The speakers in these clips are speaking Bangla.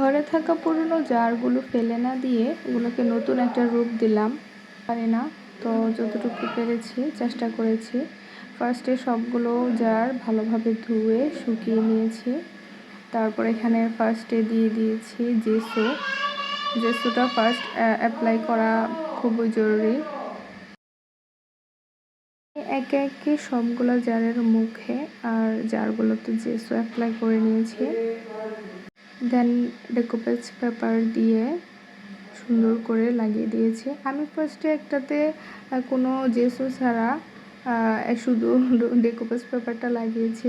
ঘরে থাকা পুরনো জারগুলো ফেলে না দিয়ে ওগুলোকে নতুন একটা রূপ দিলাম। পারি না, তো যতটুকু পেরেছি, চেষ্টা করেছি। ফার্স্টে সবগুলো জার ভালোভাবে ধুয়ে শুকিয়ে নিয়েছি। তারপর এখানে ফার্স্টে দিয়ে দিয়েছি জেসু। জেসুটা ফার্স্ট অ্যাপ্লাই করা খুবই জরুরি। একে একে সবগুলো জারের মুখে আর জারগুলোতে জেসু অ্যাপ্লাই করে নিয়েছি। দেন ডেকোপেজ পেপার দিয়ে সুন্দর করে লাগিয়ে দিয়েছি। আমি ফার্স্টে একটাতে কোনো জেসু ছাড়া শুধু ডেকোপেজ পেপারটা লাগিয়েছি।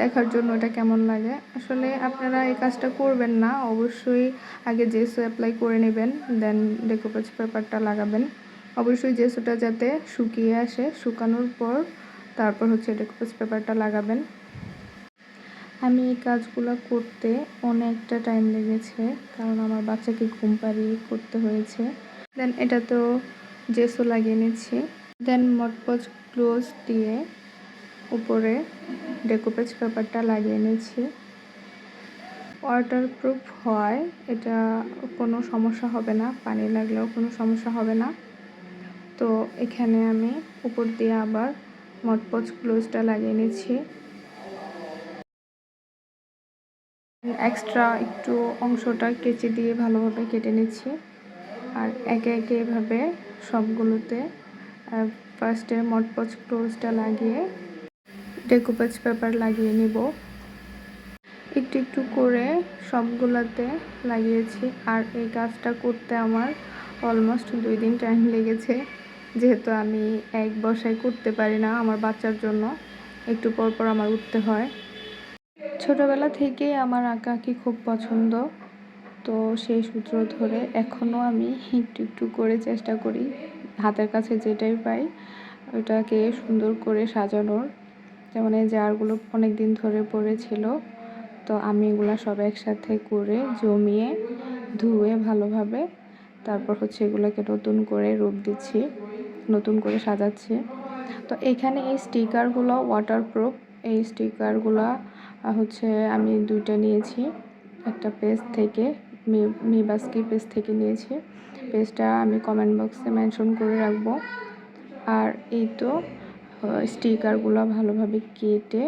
দেখার জন্য এটা কেমন লাগে? আসলে আপনারা এই কাজটা করবেন না, অবশ্যই আগে জেসু অ্যাপ্লাই করে নেবেন দেন ডেকোপেজ পেপারটা লাগাবেন। অবশ্যই জেসুটা যাতে শুকিয়ে আসে, শুকানোর পর তারপর হচ্ছে ডেকোপেজ পেপারটা লাগাবেন। আমি এই কাজগুলো করতে অনেকটা টাইম লেগেছে, কারণ আমার বাচ্চাকে ঘুম পাড়িয়ে করতে হয়েছে। দেন এটা তো জেসও লাগিয়ে নিচ্ছি। দেন মটপজ ক্লোজ দিয়ে উপরে ডেকোপেজ পেপারটা লাগিয়ে নিচ্ছি। ওয়াটারপ্রুফ হয়, এটা কোনো সমস্যা হবে না, পানি লাগলেও কোনো সমস্যা হবে না। তো এখানে আমি উপর দিয়ে আবার মটপজ ক্লোজটা লাগিয়ে নিচ্ছি। এক্সট্রা একটু অংশটা কেচে দিয়ে ভালোভাবে কেটে নিচ্ছি। আর একে একে এভাবে সবগুলোতে ফার্স্টে মটপচ ক্লোজটা লাগিয়ে ডেকোপেজ পেপার লাগিয়ে নিব। একটু একটু করে সবগুলোতে লাগিয়েছি। আর এই কাজটা করতে আমার অলমোস্ট দুই দিন টাইম লেগেছে। যেহেতু আমি এক বসায় করতে পারি না আমার বাচ্চার জন্য, একটু পর পর আমার উঠতে হয়। ছোটোবেলা থেকেই আমার আঁকা আঁকি খুব পছন্দ। তো সেই সূত্র ধরে এখনও আমি একটু একটু করে চেষ্টা করি। হাতের কাছে যেটাই পাই, ওটাকে সুন্দর করে সাজানোর। যেমন এই জারগুলো অনেক দিন ধরে পড়েছিল তো আমি এগুলো সব একসাথে করে জমিয়ে, ধুয়ে ভালোভাবে তারপর হচ্ছে এগুলোকে নতুন করে রূপ দিচ্ছি, নতুন করে সাজাচ্ছি। তো এখানে এই স্টিকারগুলো ওয়াটারপ্রুফ এই স্টিকারগুলো হচ্ছে আমি দুইটা নিয়েছি। একটা পেজ থেকে মিবাস্কি পেজ থেকে নিয়েছি। পেজটা আমি কমেন্ট বক্সে মেনশন করে রাখব। আর এই তো স্টিকারগুলো ভালোভাবে কেটে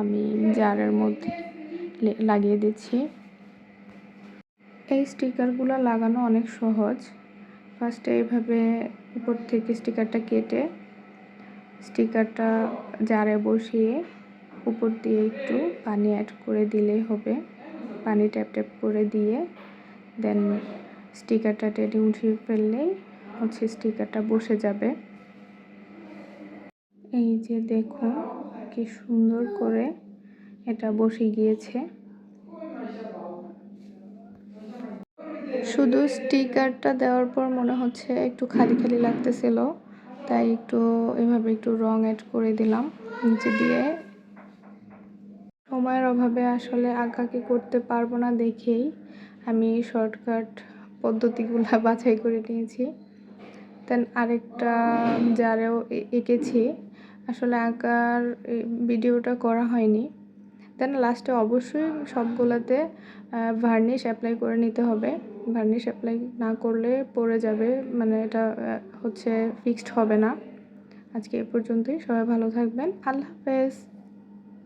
আমি জারের মধ্যে লাগিয়ে দিচ্ছি। এই স্টিকারগুলো লাগানো অনেক সহজ। ফার্স্টে এইভাবে উপর থেকে স্টিকারটা কেটে স্টিকারটা জারে বসিয়ে উপর দিয়ে একটু পানি অ্যাড করে দিলেই হবে। পানি ট্যাপ ট্যাপ করে দিয়ে দেন স্টিকারটা টেনে উঠিয়ে ফেললেই হচ্ছে স্টিকারটা বসে যাবে। এই যে দেখুন কি সুন্দর করে এটা বসে গিয়েছে। শুধু স্টিকারটা দেওয়ার পর মনে হচ্ছে একটু খালি খালি লাগতেছিল, তাই একটু এভাবে একটু রং অ্যাড করে দিলাম। নিচে দিয়ে সময়ের অভাবে আসলে আঁকাকি করতে পারব না দেখেই আমি শর্টকাট পদ্ধতিগুলো বাছাই করে নিয়েছি। দেন আরেকটা যারেও এঁকেছি। আসলে আঁকার ভিডিওটা করা হয়নি। দেন লাস্টে অবশ্যই সবগুলোতে ভার্নিশ অ্যাপ্লাই করে নিতে হবে। ভার্নিশ অ্যাপ্লাই না করলে পড়ে যাবে মানে এটা হচ্ছে ফিক্সড হবে না। আজকে এ পর্যন্তই। সবাই ভালো থাকবেন। আল্লাহ হাফেজ।